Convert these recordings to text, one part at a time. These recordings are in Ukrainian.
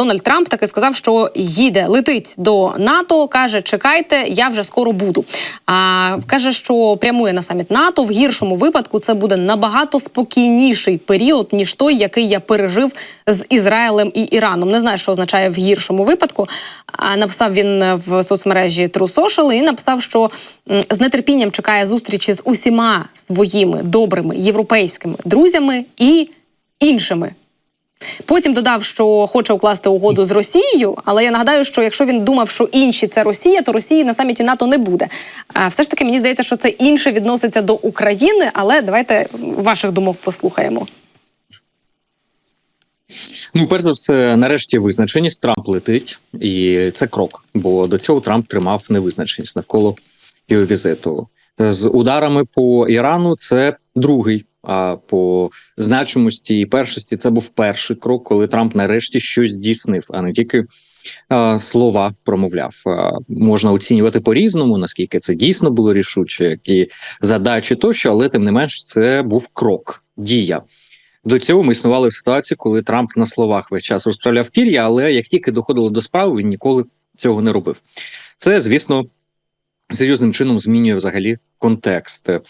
Дональд Трамп таки сказав, що їде, летить до НАТО. каже: Чекайте, я вже скоро буду. А каже, що прямує на саміт НАТО. В гіршому випадку це буде набагато спокійніший період ніж той, який я пережив з Ізраїлем і Іраном. Не знаю, що означає в гіршому випадку. А написав він в соцмережі True Social і написав, що з нетерпінням чекає зустрічі з усіма своїми добрими європейськими друзями і іншими. Потім додав, що хоче укласти угоду з Росією, але я нагадаю, що якщо він думав, що інші це Росія, то Росії на саміті НАТО не буде. А все ж таки мені здається, що це інше відноситься до України, але давайте ваших думок послухаємо. Ну, перш за все, нарешті визначеність Трамп летить, і це крок. Бо до цього Трамп тримав невизначеність навколо його візиту. З ударами по Ірану це другий. А по значимості і першості це був перший крок, коли Трамп нарешті щось здійснив, а не тільки слова промовляв. Можна оцінювати по різному, наскільки це дійсно було рішуче, які задачі тощо, але тим не менш це був крок, дія. До цього ми існували в ситуації, коли Трамп на словах весь час розправляв пір'я, але як тільки доходило до справи, він ніколи цього не робив. Це, звісно, серйозним чином змінює взагалі контекст е,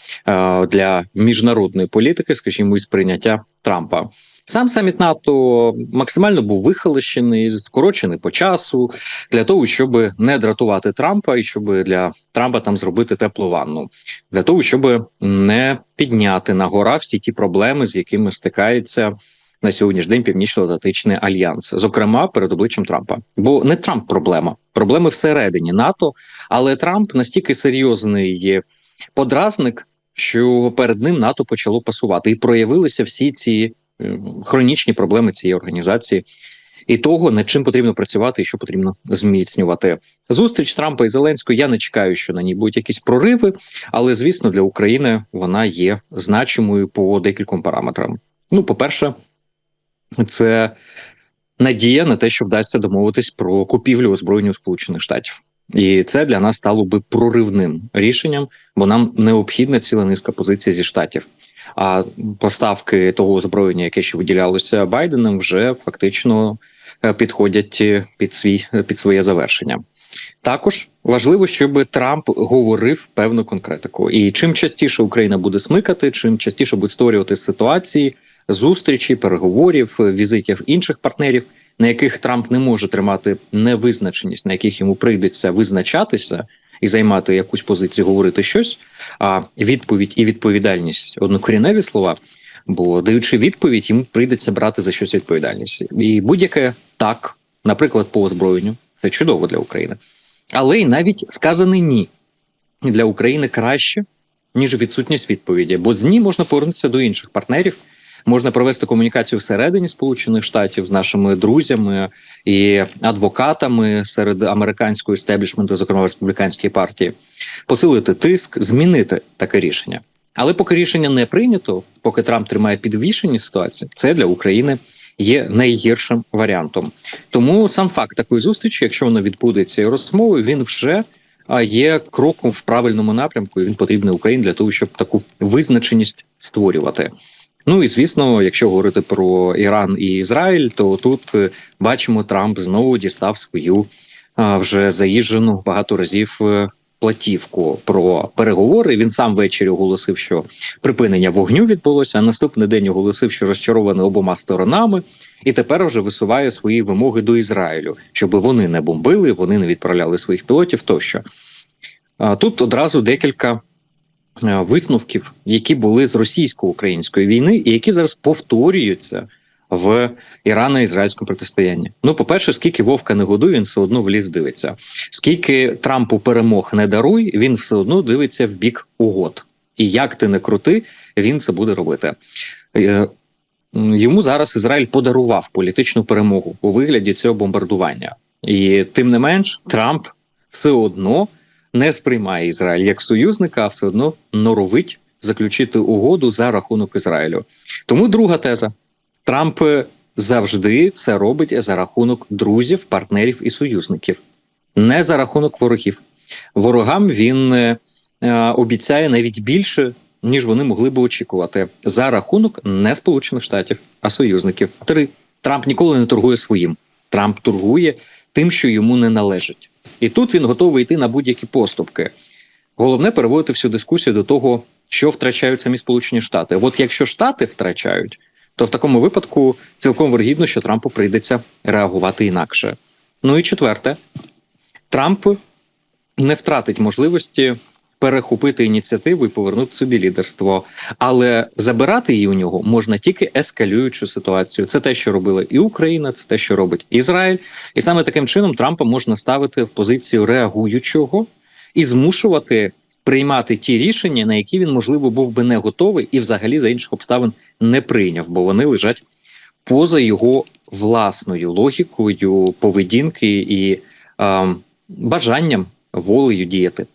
для міжнародної політики, скажімо, і сприйняття Трампа. Сам саміт НАТО максимально був вихолощений, скорочений по часу для того, щоб не дратувати Трампа, і щоб для Трампа там зробити теплу ванну, для того, щоб не підняти на гора всі ті проблеми, з якими стикається на сьогоднішній день Північно-Атлантичний альянс, зокрема перед обличчям Трампа. Бо не Трамп проблема, проблеми всередині НАТО, але Трамп настільки серйозний подразник, що перед ним НАТО почало пасувати, і проявилися всі ці е, хронічні проблеми цієї організації. І того, над чим потрібно працювати, і що потрібно зміцнювати зустріч Трампа і Зеленського. Я не чекаю, що на ній будуть якісь прориви, але звісно, для України вона є значимою по декільком параметрам. Ну, по перше, це надія на те, що вдасться домовитись про купівлю озброєння у Сполучених Штатів. І це для нас стало би проривним рішенням, бо нам необхідна ціла низка позицій зі штатів. А поставки того озброєння, яке ще виділялося Байденом, вже фактично е, підходять під свій під своє завершення. Також важливо, щоб Трамп говорив певну конкретику. І чим частіше Україна буде смикати, чим частіше буде створювати ситуації зустрічі, переговорів, візитів інших партнерів, на яких Трамп не може тримати невизначеність, на яких йому прийдеться визначатися і займати якусь позицію, говорити щось. А відповідь і відповідальність однокоріневі слова. Бо даючи відповідь, йому прийдеться брати за щось відповідальність, і будь-яке так, наприклад, по озброєнню, це чудово для України, але й навіть сказане ні для України краще ніж відсутність відповіді, бо з ні можна повернутися до інших партнерів можна провести комунікацію всередині Сполучених Штатів з нашими друзями і адвокатами серед американського істеблішменту, зокрема республіканської партії, посилити тиск, змінити таке рішення. Але поки рішення не прийнято, поки Трамп тримає підвішені ситуації, це для України є найгіршим варіантом. Тому сам факт такої зустрічі, якщо воно відбудеться і розмови, він вже є кроком в правильному напрямку. і Він потрібний Україні для того, щоб таку визначеність створювати. Ну і звісно, якщо говорити про Іран і Ізраїль, то тут е, бачимо, Трамп знову дістав свою вже заїжджену багато разів е, платівку про переговори. Він сам ввечері оголосив, що припинення вогню відбулося. А наступний день оголосив, що розчарований обома сторонами, і тепер вже висуває свої вимоги до Ізраїлю, щоб вони не бомбили, вони не відправляли своїх пілотів. Тощо тут одразу декілька. Е, висновків, які були з російсько-української війни, і які зараз повторюються в ірано-ізраїльському протистоянні. Ну, по перше, скільки Вовка не годує, він все одно в ліс дивиться. Скільки Трампу перемог не даруй, він все одно дивиться в бік угод. І як ти не крути, він це буде робити. Е, йому зараз Ізраїль подарував політичну перемогу у вигляді цього бомбардування, і тим не менш, Трамп все одно не сприймає Ізраїль як союзника, а все одно норовить заключити угоду за рахунок Ізраїлю. Тому друга теза: Трамп завжди все робить за рахунок друзів, партнерів і союзників, не за рахунок ворогів. Ворогам він е, обіцяє навіть більше. Ніж вони могли би очікувати за рахунок не Сполучених Штатів, а союзників. Три Трамп ніколи не торгує своїм. Трамп торгує тим, що йому не належить. І тут він готовий йти на будь-які поступки. Головне переводити всю дискусію до того, що втрачають самі Сполучені Штати. От якщо Штати втрачають, то в такому випадку цілком вергідно, що Трампу прийдеться реагувати інакше. Ну і четверте, Трамп не втратить можливості перехопити ініціативу і повернути собі лідерство, але забирати її у нього можна тільки ескалюючи ситуацію. Це те, що робила і Україна, це те, що робить Ізраїль, і саме таким чином Трампа можна ставити в позицію реагуючого і змушувати приймати ті рішення, на які він можливо був би не готовий, і взагалі за інших обставин не прийняв, бо вони лежать поза його власною логікою поведінки і е, бажанням волею діяти.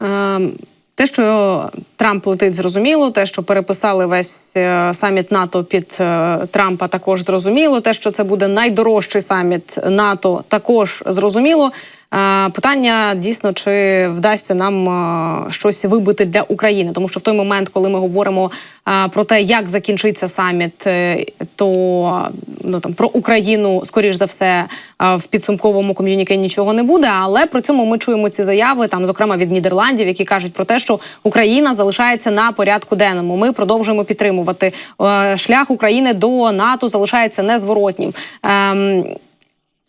Ем, Те, що Трамп летить, зрозуміло. Те, що переписали весь е, саміт НАТО під е, Трампа, також зрозуміло. Те, що це буде найдорожчий саміт НАТО, також зрозуміло. Е, Питання дійсно, чи вдасться нам е, щось вибити для України, тому що в той момент, коли ми говоримо е, про те, як закінчиться саміт, то ну там про Україну, скоріш за все, в підсумковому ком'юніке нічого не буде. Але при цьому ми чуємо ці заяви, там, зокрема від Нідерландів, які кажуть про те, що Україна залишається на порядку денному. Ми продовжуємо підтримувати шлях України до НАТО залишається незворотнім.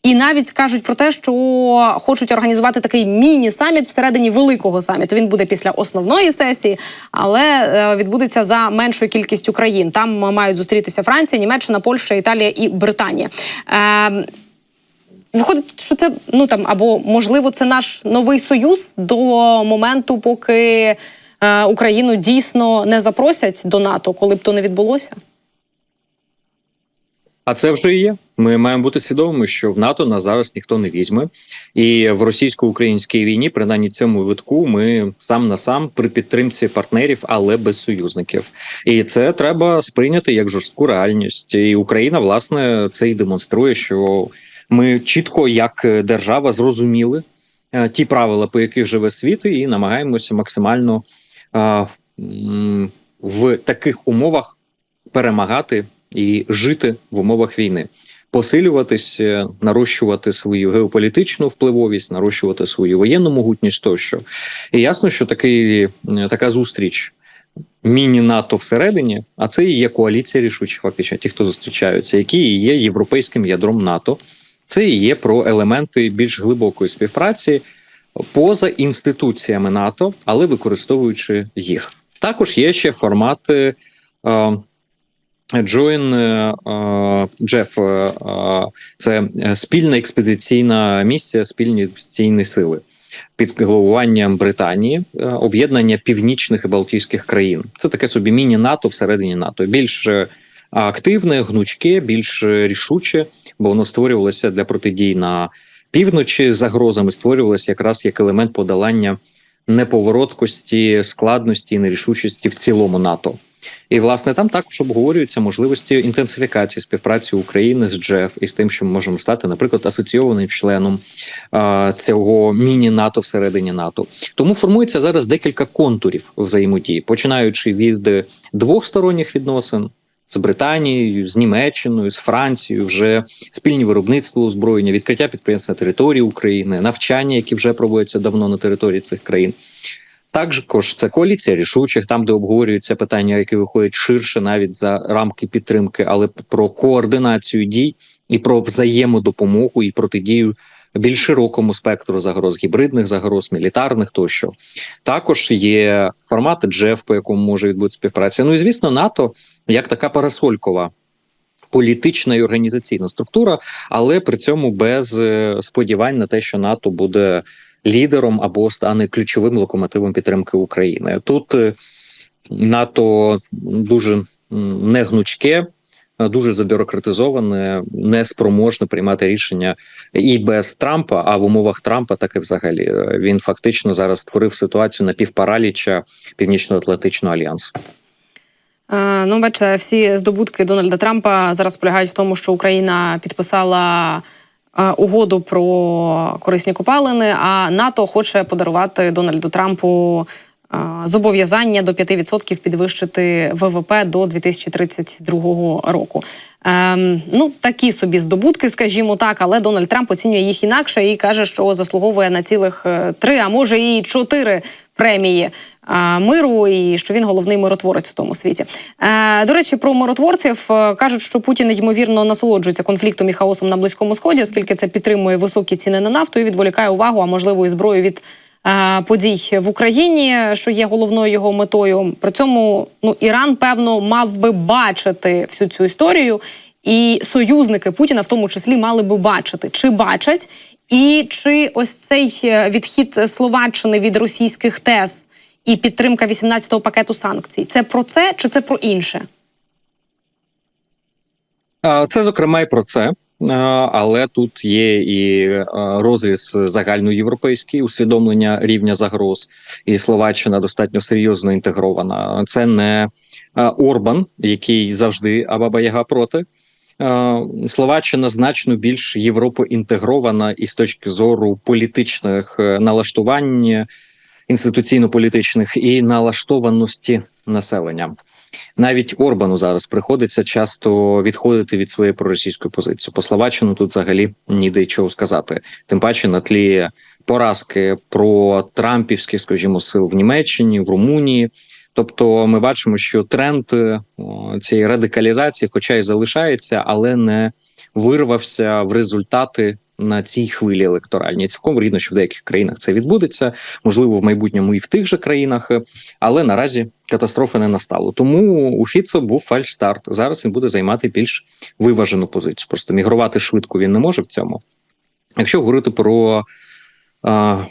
Ем, і навіть кажуть про те, що хочуть організувати такий міні-саміт всередині великого саміту. Він буде після основної сесії, але е, відбудеться за меншою кількістю країн. Там мають зустрітися Франція, Німеччина, Польща, Італія і Британія. Е, Виходить, що це ну там або можливо це наш новий союз до моменту, поки е, Україну дійсно не запросять до НАТО, коли б то не відбулося. А це вже і є. Ми маємо бути свідомими, що в НАТО нас зараз ніхто не візьме, і в російсько-українській війні, принаймні цьому витку, ми сам на сам при підтримці партнерів, але без союзників. І це треба сприйняти як жорстку реальність. І Україна, власне, це і демонструє, що ми чітко, як держава, зрозуміли е, ті правила, по яких живе світ, і намагаємося максимально е, в таких умовах перемагати і жити в умовах війни, посилюватись, е, нарощувати свою геополітичну впливовість, нарощувати свою воєнну могутність тощо. І ясно, що такий, е, така зустріч. Міні-НАТО всередині, а це і є коаліція рішучих фактично, ті, хто зустрічаються, які і є європейським ядром НАТО. Це і є про елементи більш глибокої співпраці поза інституціями НАТО, але використовуючи їх. Також є ще формати е, Join е, Джеф, е, е, це спільна експедиційна місія, спільні експедиційні сили під головуванням Британії, е, об'єднання північних і Балтійських країн. Це таке собі міні-НАТО всередині НАТО. Більш е, активне, гнучке, більш е, рішуче, бо воно створювалося для протидії на півночі загрозами, створювалося якраз як елемент подолання неповороткості, складності і нерішучості в цілому НАТО. І власне там також обговорюються можливості інтенсифікації співпраці України з ДЖЕФ і з тим, що ми можемо стати, наприклад, асоційованим членом а, цього міні-НАТО всередині НАТО. Тому формується зараз декілька контурів взаємодії, починаючи від двохсторонніх відносин. З Британією, з Німеччиною, з Францією, вже спільні виробництво озброєння, відкриття підприємств на території України, навчання, які вже проводяться давно на території цих країн. Також це коаліція рішучих, там де обговорюються питання, які виходять ширше навіть за рамки підтримки, але про координацію дій і про взаємодопомогу і протидію більш широкому спектру загроз, гібридних загроз, мілітарних тощо. Також є формат Джеф, по якому може відбути співпраця. Ну і звісно, НАТО як така парасолькова. Політична і організаційна структура, але при цьому без е, сподівань на те, що НАТО буде лідером або стане ключовим локомотивом підтримки України. Тут е, НАТО дуже негнучке, е, дуже забюрократизоване, не спроможне приймати рішення і без Трампа. А в умовах Трампа так і взагалі Е, він фактично зараз створив ситуацію напівпараліча Північно-Атлантичного альянсу. Ну, бачите, всі здобутки Дональда Трампа зараз полягають в тому, що Україна підписала угоду про корисні копалини, а НАТО хоче подарувати Дональду Трампу зобов'язання до 5% підвищити ВВП до 2032 року. Ем, ну такі собі здобутки, скажімо так, але Дональд Трамп оцінює їх інакше і каже, що заслуговує на цілих е, три, а може і чотири премії а, миру, і що він головний миротворець у тому світі. Е, до речі, про миротворців е, кажуть, що Путін ймовірно насолоджується конфліктом і хаосом на близькому сході, оскільки це підтримує високі ціни на нафту і відволікає увагу, а можливо і зброю від. Е, Подій в Україні, що є головною його метою. При цьому ну Іран, певно, мав би бачити всю цю історію, і союзники Путіна, в тому числі, мали би бачити, чи бачать, і чи ось цей е, відхід Словаччини від російських тез і підтримка 18-го пакету санкцій. Це про це чи це про інше? Це зокрема і про це. А, Але тут є і е, розріз загальноєвропейський усвідомлення рівня загроз, і Словаччина достатньо серйозно інтегрована. Це не е, Орбан, який завжди Абаба Яга проти. Е, Словаччина значно більш європоінтегрована і з точки зору політичних е, налаштувань, інституційно-політичних і налаштованості населення. Навіть Орбану зараз приходиться часто відходити від своєї проросійської позиції. По Словаччину тут взагалі ніде чого сказати. Тим паче на тлі поразки про Трампівських, скажімо, сил в Німеччині, в Румунії. Тобто, ми бачимо, що тренд е, цієї радикалізації, хоча й залишається, але не вирвався в результати на цій хвилі електоральній. Цілком вірно, що в деяких країнах це відбудеться, можливо, в майбутньому і в тих же країнах, е, але наразі катастрофи не настало. Тому у Фіцо був фальшстарт. Зараз він буде займати більш виважену позицію. Просто мігрувати швидко він не може в цьому. Якщо говорити про а,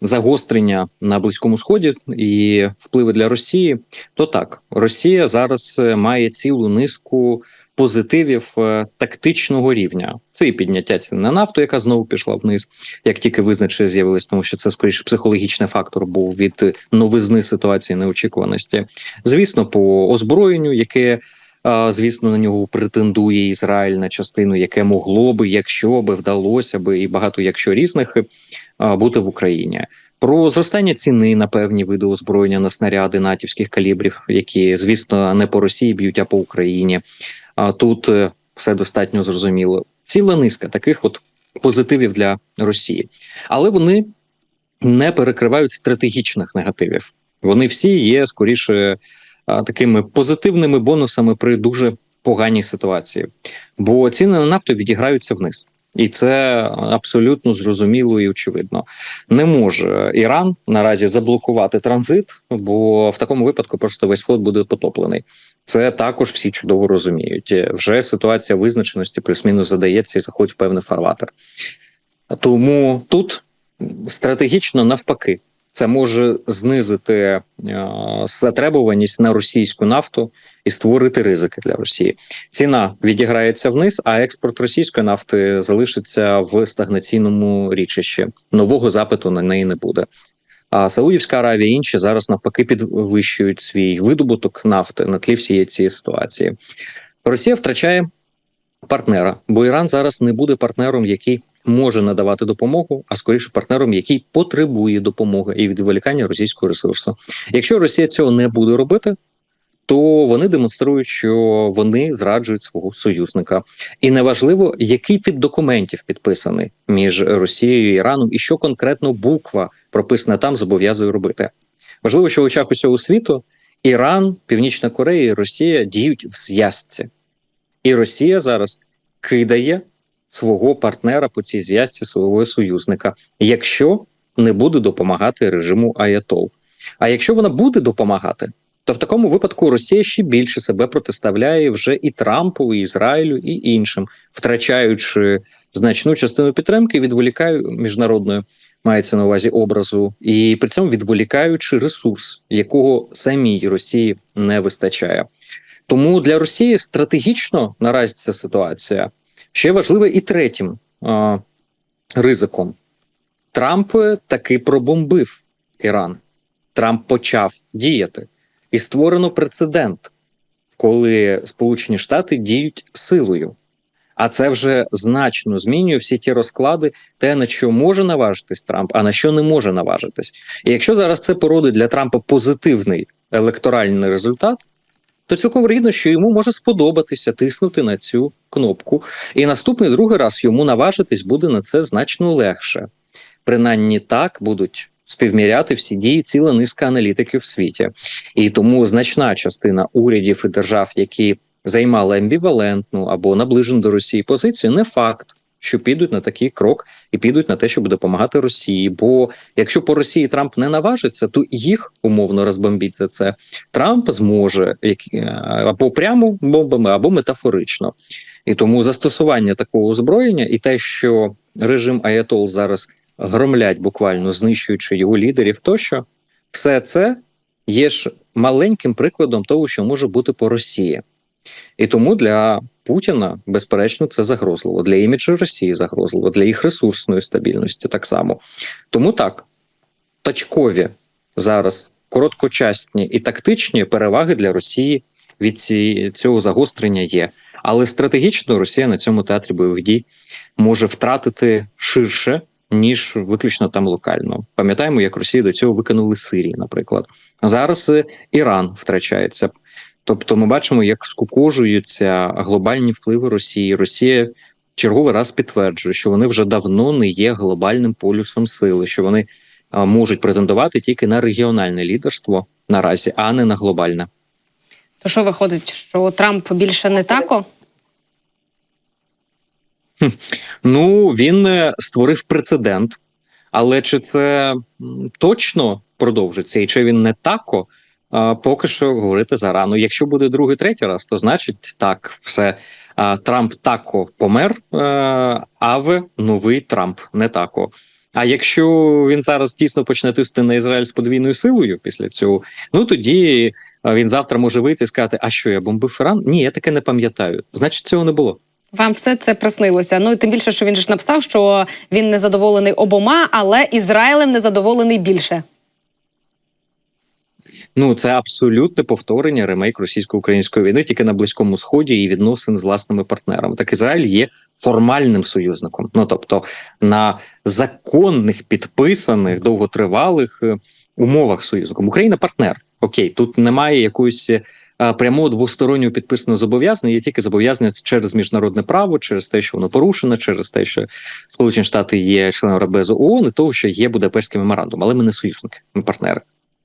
загострення на близькому сході і впливи для Росії, то так Росія зараз е, має цілу низку позитивів е, тактичного рівня. Це і підняття цін на нафту, яка знову пішла вниз, як тільки визначення з'явилось, тому що це скоріше психологічний фактор був від новизни ситуації неочікуваності. Звісно, по озброєнню, яке Звісно, на нього претендує Ізраїль на частину, яке могло би, якщо би вдалося би, і багато якщо різних бути в Україні. Про зростання ціни на певні види озброєння на снаряди натівських калібрів, які звісно не по Росії б'ють, а по Україні. Тут е, все достатньо зрозуміло. Ціла низка таких от позитивів для Росії, але вони не перекривають стратегічних негативів. Вони всі є скоріше такими позитивними бонусами при дуже поганій ситуації, бо ціни на нафту відіграються вниз. І це абсолютно зрозуміло і очевидно. Не може Іран наразі заблокувати транзит, бо в такому випадку просто весь флот буде потоплений. Це також всі чудово розуміють. Вже ситуація визначеності плюс-мінус задається і заходить в певний фарватер. Тому тут стратегічно навпаки. Це може знизити е, затребуваність на російську нафту і створити ризики для Росії. Ціна відіграється вниз, а експорт російської нафти залишиться в стагнаційному річищі. Нового запиту на неї не буде. А Саудівська Аравія і інші зараз навпаки підвищують свій видобуток нафти на тлі всієї цієї ситуації. Росія втрачає партнера, бо Іран зараз не буде партнером, який може надавати допомогу, а скоріше партнером, який потребує допомоги і відволікання російського ресурсу. Якщо Росія цього не буде робити, то вони демонструють, що вони зраджують свого союзника, і неважливо, який тип документів підписаний між Росією і Іраном, і що конкретно буква прописана там зобов'язує робити. Важливо, що в очах усього світу Іран, Північна Корея і Росія діють в зв'язці, і Росія зараз кидає свого партнера по цій зв'язці, свого союзника, якщо не буде допомагати режиму Аятол. А якщо вона буде допомагати, то в такому випадку Росія ще більше себе протиставляє вже і Трампу, і Ізраїлю, і іншим, втрачаючи значну частину підтримки, відволікає міжнародною, мається на увазі образу, і при цьому відволікаючи ресурс, якого самій Росії не вистачає. Тому для Росії стратегічно наразі ця ситуація ще важлива і третім а, ризиком. Трамп таки пробомбив Іран. Трамп почав діяти. І створено прецедент, коли Сполучені Штати діють силою. А це вже значно змінює всі ті розклади, те на що може наважитись Трамп, а на що не може наважитись. І якщо зараз це породить для Трампа позитивний електоральний результат, то цілком вигідно, що йому може сподобатися тиснути на цю кнопку, і наступний другий раз йому наважитись буде на це значно легше. Принаймні так будуть співміряти всі дії ціла низка аналітиків в світі. І тому значна частина урядів і держав, які займали амбівалентну або наближену до Росії позицію, не факт, що підуть на такий крок і підуть на те, щоб допомагати Росії. Бо якщо по Росії Трамп не наважиться, то їх умовно розбомбіть за це. Трамп зможе е, або прямо бомбами, або метафорично. І тому застосування такого озброєння і те, що режим Аятол зараз громлять, буквально знищуючи його лідерів, тощо все це є ж маленьким прикладом того, що може бути по Росії. І тому для Путіна, безперечно, це загрозливо. Для іміджу Росії загрозливо, для їх ресурсної стабільності так само. Тому так, точкові зараз короткочасні і тактичні переваги для Росії від ці, цього загострення є. Але стратегічно Росія на цьому театрі бойових дій може втратити ширше, ніж виключно там локально. Пам'ятаємо, як Росію до цього викинули Сирії, наприклад. Зараз е, Іран втрачається. Тобто, ми бачимо, як скукожуються глобальні впливи Росії. Росія черговий раз підтверджує, що вони вже давно не є глобальним полюсом сили, що вони можуть претендувати тільки на регіональне лідерство наразі, а не на глобальне. То що виходить, що Трамп більше не тако? Ну він е, створив прецедент, але чи це точно продовжиться, і чи він не тако? Поки що говорити зарано. Якщо буде другий, третій раз, то значить так, все Трамп тако помер, е, а в новий Трамп не тако. А якщо він зараз дійсно почне тисти на Ізраїль з подвійною силою після цього, ну тоді е, він завтра може вийти і сказати: А що я бомбив Іран? Ні, я таке не пам'ятаю. Значить, цього не було. Вам все це приснилося. Ну і тим більше, що він ж написав, що він не задоволений обома, але Ізраїлем не задоволений більше. Ну, це абсолютне повторення ремейк російсько-української війни тільки на близькому сході і відносин з власними партнерами. Так Ізраїль є формальним союзником. Ну тобто на законних підписаних довготривалих е, умовах союзником. Україна партнер. Окей, тут немає якоїсь е, прямого двостороннього підписаного зобов'язання. Є тільки зобов'язання через міжнародне право, через те, що воно порушено, через те, що Сполучені Штати є членом Рабезу ООН, і того, що є Будапештський меморандум, але ми не союзники, ми партнери.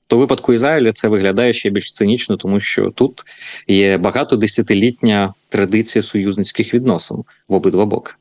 То випадку Ізраїля це виглядає ще більш цинічно, тому що тут є багато десятилітня традиція союзницьких відносин в обидва боки.